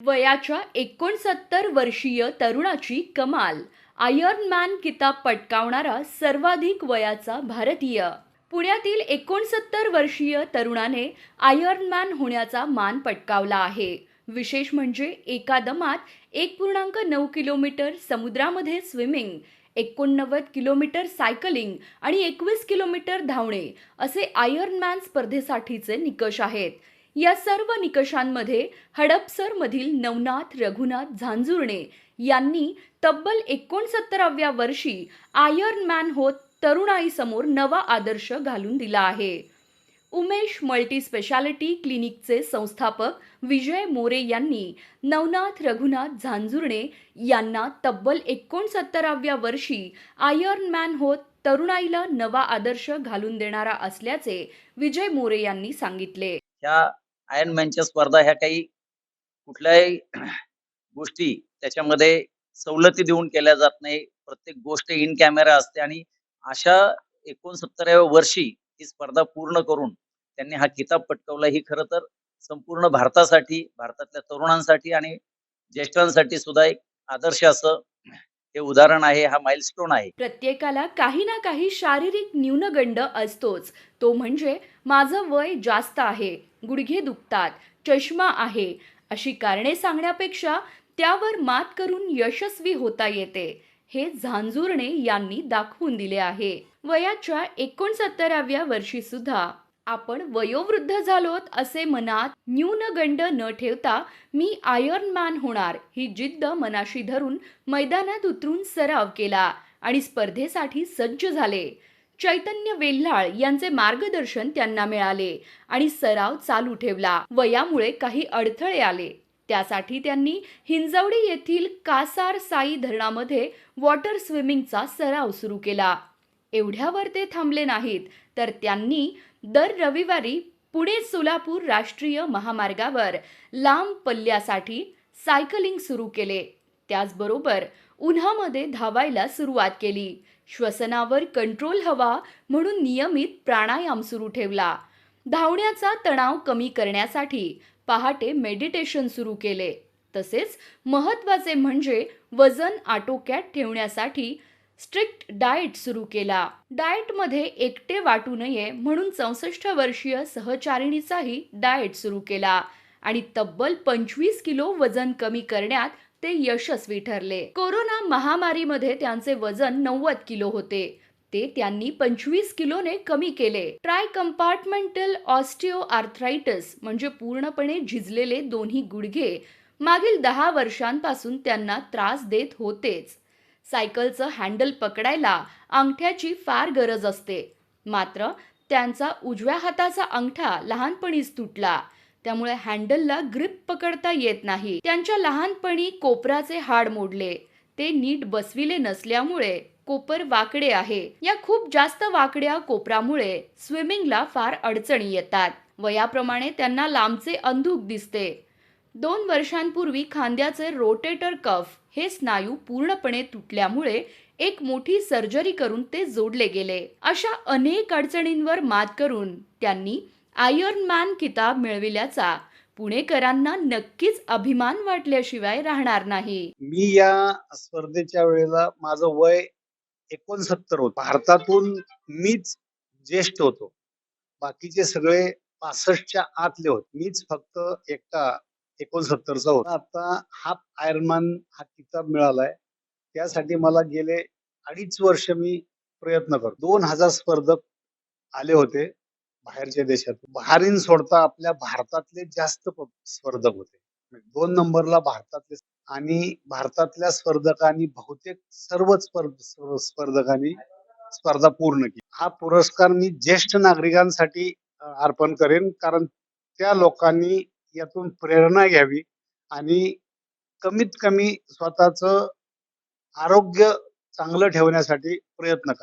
वयाच्या एकोणसत्तर वर्षीय तरुणाची कमाल. आयर्न मॅन किताब पटकावणारा सर्वाधिक वयाचा भारतीय. पुण्यातील एकोणसत्तर वर्षीय तरुणाने आयर्न मॅन होण्याचा मान पटकावला आहे. विशेष म्हणजे एका दमात एक पूर्णांक नऊ किलोमीटर समुद्रामध्ये स्विमिंग एकोणनव्वद किलोमीटर सायकलिंग आणि एकवीस किलोमीटर धावणे असे आयर्न मॅन स्पर्धेसाठीचे निकष आहेत. या सर्व निकषांमध्ये हडपसरमधील नवनाथ रघुनाथ झांजुर्णे यांनी तब्बल एकोणसत्तराव्या वर्षी आयर्न मॅन होत तरुणाईसमोर नवा आदर्श घालून दिला आहे. उमेश मल्टी स्पेशालिटी क्लिनिकचे संस्थापक विजय मोरे यांनी नवनाथ रघुनाथ झांजुर्णे यांना तब्बल एकोणसत्तराव्या वर्षी आयर्न मॅन होत तरुणाईला नवा आदर्श घालून देणारा असल्याचे विजय मोरे यांनी सांगितले. या आयर्न मॅनच्या स्पर्धा ह्या काही कुठल्याही गोष्टी त्याच्यामध्ये सवलती देऊन केल्या जात नाही. प्रत्येक गोष्ट इन कॅमेरा असते आणि अशा एकोणसत्तराव्या वर्षी ही स्पर्धा पूर्ण करून त्यांनी हा किताब पटकवला. ही खरं तर संपूर्ण भारतासाठी भारतातल्या तरुणांसाठी आणि ज्येष्ठांसाठी सुद्धा एक आदर्श असं हे उदाहरण आहे हा माइलस्टोन आहे. प्रत्येकाला काही ना काही शारीरिक न्यूनगंड असतोच. तो म्हणजे माझं वय जास्त आहे गुडघे दुखतात चष्मा आहे अशी कारणे सांगण्यापेक्षा त्यावर मात करून यशस्वी होता येते. हे झांजुर्णे यांनी दाखवून दिले आहे. वयाच्या एकोणसत्तराव्या वर्षी सुद्धा आपण वयोवृद्ध झालोत असे मनात न्यूनगंड न ठेवता मी आयर्न मॅन होणार ही जिद्द मनाशी धरून मैदानात उतरून सराव केला आणि स्पर्धेसाठी सज्ज झाले. चैतन्य वेल्हाळ यांचे मार्गदर्शन त्यांना मिळाले आणि सराव चालू ठेवला. वयामुळे काही अडथळे आले. त्यासाठी त्यांनी हिंजवडी येथील कासार साई धरणामध्ये वॉटर स्विमिंगचा सराव सुरू केला. एवढ्यावर ते थांबले नाहीत तर त्यांनी दर रविवारी पुणे सोलापूर राष्ट्रीय महामार्गावर लांब पल्ल्यासाठी सायकलिंग सुरू केले. त्याचबरोबर उन्हामध्ये धावायला सुरुवात केली. श्वसनावर कंट्रोल हवा म्हणून नियमित प्राणायाम सुरू ठेवला. धावण्याचा तणाव कमी करण्यासाठी पहाटे मेडिटेशन सुरू केले. तसेच महत्त्वाचे म्हणजे वजन आटोक्यात ठेवण्यासाठी स्ट्रिक्ट डाएट सुरू केला. डाएटमध्ये एकटे वाटू नये म्हणून चौसष्ट वर्षीय सहचारिणीचाही डाएट सुरू केला आणि तब्बल पंचवीस किलो वजन कमी करण्यात ते यशस्वी ठरले. कोरोना महामारीमध्ये त्यांचे वजन नव्वद किलो होते. ते त्यांनी पंचवीस किलोने कमी केले. ट्राय कंपार्टमेंटल ऑस्टिओ आर्थरायटिस म्हणजे पूर्णपणे झिजलेले दोन्ही गुडघे मागील दहा वर्षांपासून त्यांना त्रास देत होतेच. सायकलचं हँडल पकडायला अंगठ्याची फार गरज असते. मात्र त्यांचा उजव्या हाताचा अंगठा लहानपणीच तुटला. त्यामुळे हँडलला ग्रिप पकडता येत नाही. त्यांच्या लहानपणी कोपराचे हाड मोडले. ते नीट बसविले नसल्यामुळे कोपर वाकडे आहे. या खूप जास्त वाकड्या कोपरामुळे स्विमिंगला फार अडचणी येतात वयाप्रमाणे त्यांना लांबचे अंधूक दिसते. दोन वर्षांपूर्वी खांद्याचे रोटेटर कफ हे स्नायू पूर्णपणे तुटल्यामुळे एक मोठी सर्जरी करून ते जोडले गेले. अशा अनेक अडचणींवर मात करून त्यांनी आयर्न मॅन किताब मिळविल्याचा पुणेकरांना नक्कीच अभिमान वाटल्याशिवाय राहणार नाही. मी या स्पर्धेच्या वेळेला माझं वय एकोणसत्तर होत. भारतातून मीच ज्येष्ठ होतो. बाकीचे सगळे पासष्टच्या आतले होते. मीच फक्त एकटा एकोणसत्तरचा होता. आता हा आयर्नमॅन हा किताब मिळालाय. त्यासाठी मला गेले अडीच वर्ष मी प्रयत्न करतो. दोन हजार स्पर्धक आले होते बाहेरच्या देशात बहारीन सोडता आपल्या भारतातले जास्त स्पर्धक होते. दोन नंबरला भारतातले आणि भारतातल्या स्पर्धकांनी बहुतेक सर्वच स्पर्धकांनी स्पर्धा पूर्ण केली. हा पुरस्कार मी ज्येष्ठ नागरिकांसाठी अर्पण करेन. कारण त्या लोकांनी यातून प्रेरणा घ्यावी आणि कमीत कमी स्वतःच आरोग्य चांगलं ठेवण्यासाठी प्रयत्न करा